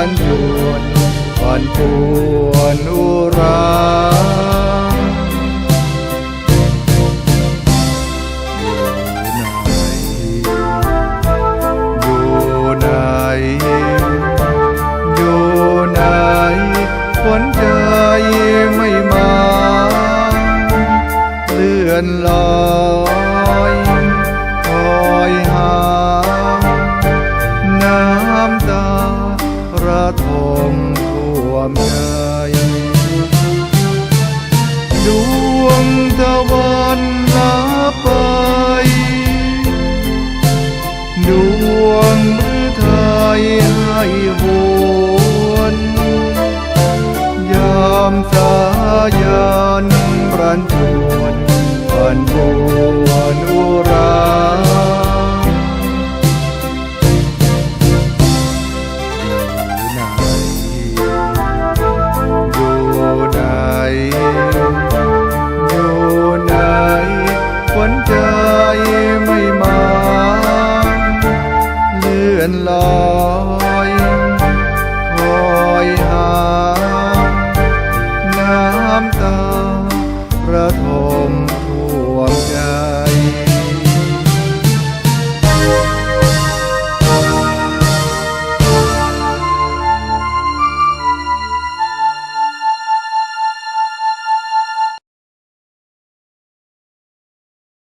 ันยวนปันปวนอุราอยู่ไหนอยู่ไหนขวัญใจไม่มา เลื่อนลอย ทมท่วมใจดวงตะวันลับไป ดวงหรือไทยให้หวนยามสายันรันจวนปันปวนอุรา